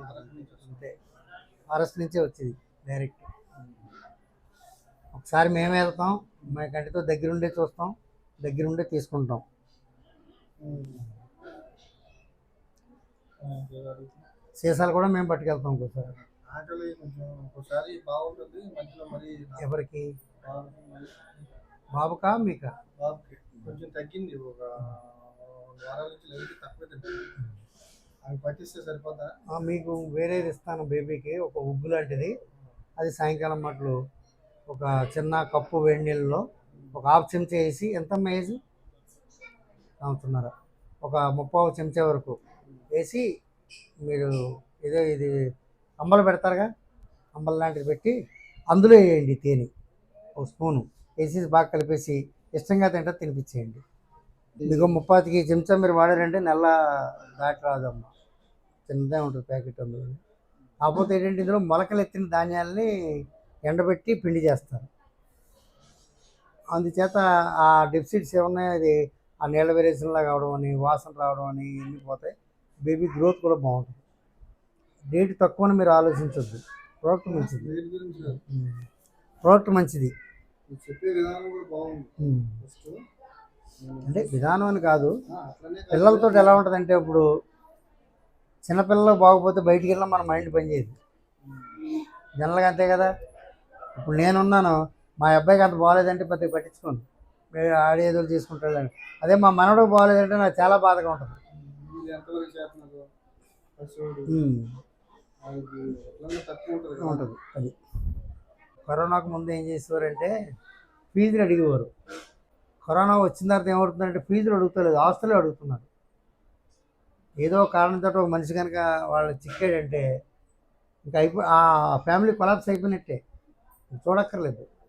ఉంటుంది అంతే ఫారెస్ట్ నుంచే వచ్చింది డైరెక్ట్ ఒకసారి మేమే వెళ్తాం మా కంటితో దగ్గరుండే చూస్తాం దగ్గరుండే తీసుకుంటాం. సీసాలు కూడా మేము పట్టుకెళ్తాం కొంచెం ఒకసారి బాగుంటుంది మధ్యలో మరి ఎవరికి? బాబుకి మీకా? బాబుకి కొంచెం తగ్గింది ఒక వారాల నుంచి లైట్ తక్కువ మీకు వేరేది ఇస్తాను బేబీకి ఒక ఉగ్గు లాంటిది. అది సాయంకాలం మట్లు ఒక చిన్న కప్పు వేడి నీళ్ళలో ఒక హాఫ్ చెంచా వేసి ఎంత వేసి సంవత్సరన్నర ఒక ముప్పావు చెంచా వరకు వేసి మీరు ఏదో ఇది అంబలు పెడతారుగా? అంబలు లాంటిది పెట్టి అందులో వేయండి తేనె. ఒక స్పూను. వేసి బాగా కలిపేసి ఇష్టంగా తింటే తినిపించేయండి. మీకు ముప్పాతికి చెంచా మీరు వాడారంటే నల్ల దాటి రాదమ్మా. చిన్నదే ఉంటుంది ప్యాకెట్ అందులో కాకపోతే ఏంటంటే ఇందులో మొలకలు ఎత్తిన ధాన్యాల్ని ఎండబెట్టి పిండి చేస్తారు. అందుచేత ఆ డెఫిసిట్స్ ఏమన్నాయో? అది ఆ నీళ్ళ వేరేషన్లా కావడం అని వాసన రావడం అని ఇవన్నీ పోతాయి. బేబీ గ్రోత్ కూడా బాగుంటుంది. డేట్ తక్కువని మీరు ఆలోచించొద్దు. ప్రోడక్ట్ మంచిది. ప్రోడక్ట్ మంచిది. అంటే విధానం అని కాదు. పిల్లలతో ఎలా ఉంటుందంటే ఇప్పుడు చిన్నపిల్లలు బాగోపోతే బయటికి వెళ్ళినా మన మైండ్ పనిచేయదు. జనరల్గా అంతే కదా. ఇప్పుడు నేనున్నాను మా అబ్బాయికి అంత బాగాలేదంటే పెద్దగా పట్టించుకోను. మీరు ఆడేదో తీసుకుంటాడు అదే మా మనవడు బాగాలేదంటే నాకు చాలా బాధగా ఉంటుంది. ఉంటుంది అది. కరోనాకు ముందు ఏం చేసేవారంటే ఫీజులు అడిగేవారు. కరోనా వచ్చిన తర్వాత ఏమవుతుందంటే ఫీజులు అడుగుతలేదు ఆస్తులు అడుగుతున్నారు. ఏదో కారణంతో ఒక మనిషి కనుక వాళ్ళు చిక్కాడంటే ఇంకా అయిపో ఆ ఫ్యామిలీ కొలాప్స్ అయిపోయినట్టే. చూడక్కర్లేదు.